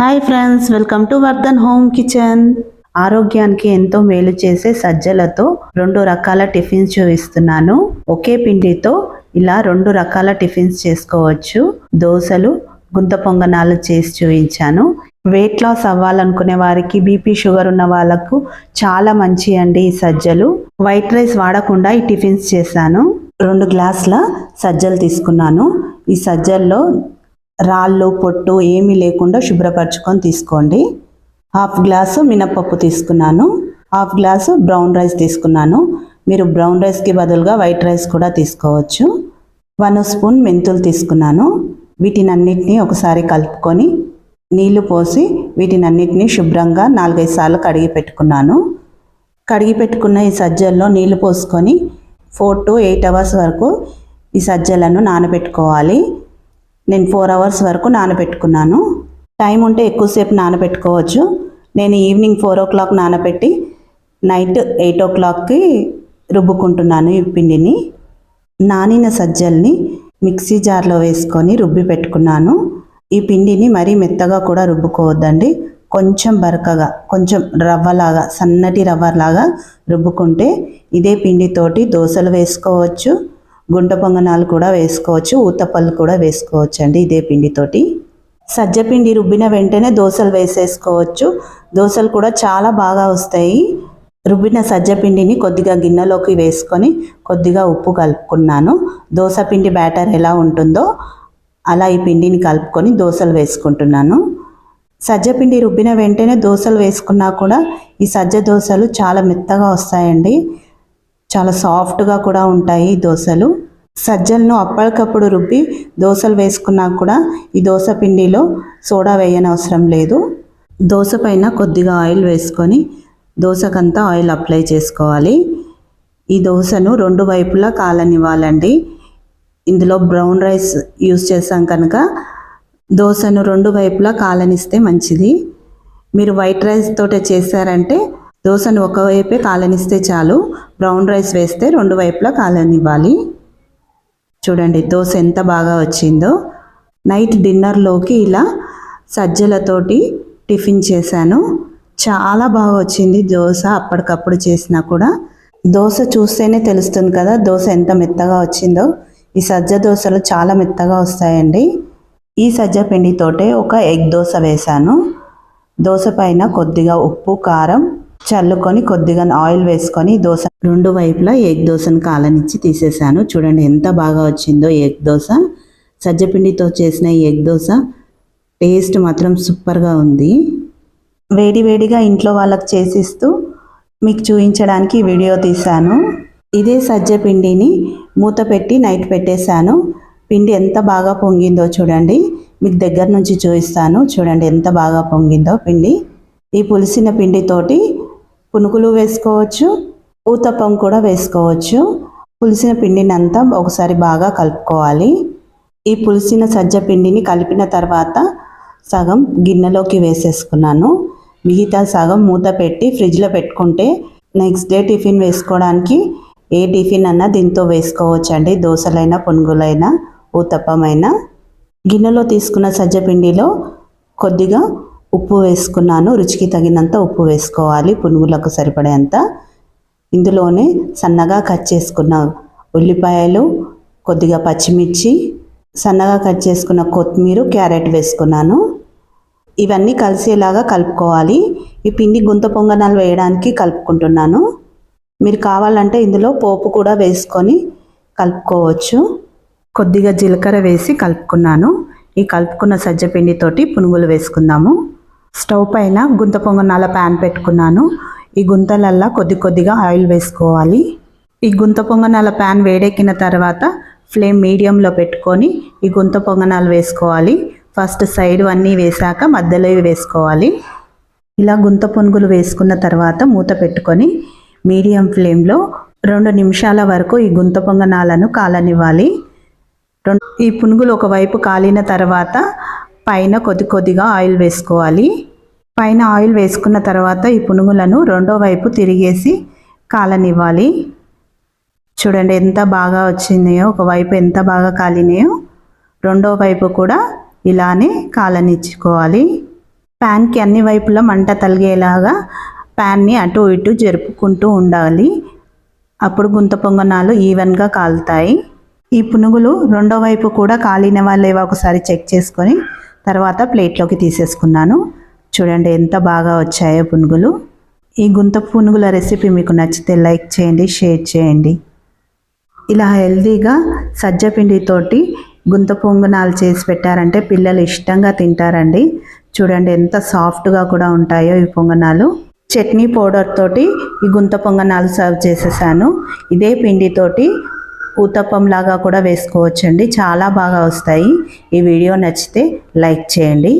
Hi friends welcome to Vardhan home kitchen. ఆరోగ్యానికి ఎంతో మేలు చేసే సజ్జలతో రెండు రకాల టిఫిన్స్ చూపిస్తున్నాను. ఒకే పిండితో ఇలా రెండు రకాల టిఫిన్స్ చేసుకోవచ్చు. దోశలు గుంత పొంగనాలు చేసి చూపించాను. వెయిట్ లాస్ అవ్వాలనుకునే వారికి బీపీ షుగర్ ఉన్న వాళ్ళకు చాలా మంచి అండి ఈ సజ్జలు. వైట్ రైస్ వాడకుండా ఈ టిఫిన్స్ చేశాను. రెండు గ్లాసుల సజ్జలు తీసుకున్నాను. ఈ సజ్జల్లో రాళ్ళు పొట్టు ఏమీ లేకుండా శుభ్రపరచుకొని తీసుకోండి. హాఫ్ గ్లాసు మినప్పప్పు తీసుకున్నాను. హాఫ్ గ్లాసు బ్రౌన్ రైస్ తీసుకున్నాను. మీరు బ్రౌన్ రైస్కి బదులుగా వైట్ రైస్ కూడా తీసుకోవచ్చు. వన్ స్పూన్ మెంతులు తీసుకున్నాను. వీటినన్నిటినీ ఒకసారి కలుపుకొని నీళ్ళు పోసి వీటినన్నిటినీ శుభ్రంగా నాలుగైదు సార్లు కడిగి పెట్టుకున్నాను. కడిగి పెట్టుకున్న ఈ సజ్జల్లో నీళ్ళు పోసుకొని ఫోర్ టు ఎయిట్ అవర్స్ వరకు ఈ సజ్జలను నానబెట్టుకోవాలి. నేను ఫోర్ అవర్స్ వరకు నానబెట్టుకున్నాను. టైం ఉంటే ఎక్కువసేపు నానబెట్టుకోవచ్చు. నేను ఈవినింగ్ ఫోర్ ఓ క్లాక్ నానబెట్టి నైట్ ఎయిట్ ఓ క్లాక్కి రుబ్బుకుంటున్నాను ఈ పిండిని. నానిన సజ్జల్ని మిక్సీ జార్లో వేసుకొని రుబ్బి పెట్టుకున్నాను. ఈ పిండిని మరీ మెత్తగా కూడా రుబ్బుకోవద్దండి. కొంచెం బరకగా కొంచెం రవ్వలాగా సన్నటి రవ్వలాగా రుబ్బుకుంటే ఇదే పిండితోటి దోశలు వేసుకోవచ్చు. గుంట పొంగనాలు కూడా వేసుకోవచ్చు ఊతపళ్ళు కూడా వేసుకోవచ్చు అండి ఇదే పిండితోటి. సజ్జపిండి రుబ్బిన వెంటనే దోశలు వేసేసుకోవచ్చు. దోశలు కూడా చాలా బాగా వస్తాయి. రుబ్బిన సజ్జపిండిని కొద్దిగా గిన్నెలోకి వేసుకొని కొద్దిగా ఉప్పు కలుపుకున్నాను. దోశ పిండి బ్యాటర్ ఎలా ఉంటుందో అలా ఈ పిండిని కలుపుకొని దోశలు వేసుకుంటున్నాను. సజ్జపిండి రుబ్బిన వెంటనే దోశలు వేసుకున్నా కూడా ఈ సజ్జ దోశలు చాలా మెత్తగా వస్తాయండి. చాలా సాఫ్ట్గా కూడా ఉంటాయి ఈ దోశలు. సజ్జలను అప్పటికప్పుడు రుబ్బి దోశలు వేసుకున్నా కూడా ఈ దోశ పిండిలో సోడా వేయనవసరం లేదు. దోశ పైన కొద్దిగా ఆయిల్ వేసుకొని దోశకంతా ఆయిల్ అప్లై చేసుకోవాలి. ఈ దోశను రెండు వైపులా కాలనివ్వాలండి. ఇందులో బ్రౌన్ రైస్ యూస్ చేసాం కనుక దోశను రెండు వైపులా కాలనిస్తే మంచిది. మీరు వైట్ రైస్ తోటే చేశారంటే దోశను ఒకవైపే కాలనిస్తే చాలు బ్రౌన్ రైస్ వేస్తే రెండు వైపులా కాలనివ్వాలి. చూడండి దోశ ఎంత బాగా వచ్చిందో. నైట్ డిన్నర్లోకి ఇలా సజ్జలతోటి టిఫిన్ చేశాను. చాలా బాగా వచ్చింది దోశ అప్పటికప్పుడు చేసినా కూడా. దోశ చూస్తేనే తెలుస్తుంది కదా దోశ ఎంత మెత్తగా వచ్చిందో. ఈ సజ్జ దోశలు చాలా మెత్తగా వస్తాయండి. ఈ సజ్జ పిండితోటే ఒక ఎగ్ దోశ వేశాను. దోశ పైన కొద్దిగా ఉప్పు కారం చల్లుకొని కొద్దిగా ఆయిల్ వేసుకొని దోశ రెండు వైపులా ఎగ్ దోశను కాలనిచ్చి తీసేసాను చూడండి ఎంత బాగా వచ్చిందో ఎగ్ దోశ. సజ్జపిండితో చేసిన ఎగ్ దోశ. టేస్ట్ మాత్రం సూపర్గా ఉంది. వేడి వేడిగా ఇంట్లో వాళ్ళకి చేసిస్తూ మీకు చూపించడానికి వీడియో తీశాను. ఇదే సజ్జ పిండిని మూత పెట్టి నైట్ పెట్టేశాను. పిండి ఎంత బాగా పొంగిందో చూడండి. మీకు దగ్గర నుంచి చూపిస్తాను. చూడండి ఎంత బాగా పొంగిందో పిండి. ఈ పులిసిన పిండితోటి పునుగులు వేసుకోవచ్చు ఊతప్పం కూడా వేసుకోవచ్చు. పులిసిన పిండిని అంతా ఒకసారి బాగా కలుపుకోవాలి. ఈ పులిసిన సజ్జ పిండిని కలిపిన తర్వాత సగం గిన్నెలోకి వేసేసుకున్నాను. మిగతా సగం మూత పెట్టి ఫ్రిడ్జ్లో పెట్టుకుంటే నెక్స్ట్ డే టిఫిన్ వేసుకోవడానికి ఏ టిఫిన్ అన్నా దీంతో వేసుకోవచ్చు అండి దోశలైనా పునుగులైనా ఊతప్పమైనా. గిన్నెలో తీసుకున్న సజ్జ పిండిలో కొద్దిగా ఉప్పు వేసుకున్నాను. రుచికి తగినంత ఉప్పు వేసుకోవాలి. పునుగులకు సరిపడేంత. ఇందులోనే సన్నగా కట్ చేసుకున్న ఉల్లిపాయలు కొద్దిగా పచ్చిమిర్చి సన్నగా కట్ చేసుకున్న కొత్తిమీర క్యారెట్ వేసుకున్నాను. ఇవన్నీ కలిసేలాగా కలుపుకోవాలి. ఈ పిండి గుంత పొంగనాలు వేయడానికి కలుపుకుంటున్నాను. మీరు కావాలంటే ఇందులో పోపు కూడా వేసుకొని కలుపుకోవచ్చు. కొద్దిగా జీలకర్ర వేసి కలుపుకున్నాను. ఈ కలుపుకున్న సజ్జ పిండితోటి పునుగులు వేసుకుందాము. స్టవ్ పైన గుంత పొంగనాల ప్యాన్ పెట్టుకున్నాను. ఈ గుంతలల్లా కొద్ది కొద్దిగా ఆయిల్ వేసుకోవాలి. ఈ గుంత పొంగనాల ప్యాన్ వేడెక్కిన తర్వాత ఫ్లేమ్ మీడియంలో పెట్టుకొని ఈ గుంత పొంగనాలు వేసుకోవాలి. ఫస్ట్ సైడ్ అన్నీ వేసాక మధ్యలో వేసుకోవాలి. ఇలా గుంత పునుగులు వేసుకున్న తర్వాత మూత పెట్టుకొని మీడియం ఫ్లేమ్లో రెండు నిమిషాల వరకు ఈ గుంత పొంగనాలను కాలనివ్వాలి. రెండు ఈ పునుగులు ఒకవైపు కాలిన తర్వాత పైన కొద్ది కొద్దిగా ఆయిల్ వేసుకోవాలి. పైన ఆయిల్ వేసుకున్న తర్వాత ఈ పునుగులను రెండో వైపు తిరిగేసి కాలనివ్వాలి. చూడండి ఎంత బాగా వచ్చినాయో ఒకవైపు ఎంత బాగా కాలినాయో రెండో వైపు కూడా ఇలానే కాలనిచ్చుకోవాలి. ప్యాన్కి అన్ని వైపులా మంట తలిగేలాగా ప్యాన్ని అటు ఇటు జరుపుకుంటూ ఉండాలి. అప్పుడు గుంత పొంగనాలు ఈవెన్గా కాలుతాయి. ఈ పునుగులు రెండో వైపు కూడా కాలిన వాళ్ళేవో ఒకసారి చెక్ చేసుకొని తర్వాత ప్లేట్లోకి తీసేసుకున్నాను. చూడండి ఎంత బాగా వచ్చాయో పునుగులు. ఈ గుంత పునుగుల రెసిపీ మీకు నచ్చితే లైక్ చేయండి షేర్ చేయండి. ఇలా హెల్తీగా సజ్జపిండితోటి గుంత పొంగనాలు చేసి పెట్టారంటే పిల్లలు ఇష్టంగా తింటారండి. చూడండి ఎంత సాఫ్ట్గా కూడా ఉంటాయో ఈ పొంగనాలు. చట్నీ పౌడర్ తోటి ఈ గుంత పొంగనాలు సర్వ్ చేసేసాను. ఇదే పిండితోటి ఊతప్పం లాగా కూడా వేసుకోవచ్చండి. చాలా బాగా వస్తాయి. ఈ వీడియో నచ్చితే లైక్ చేయండి.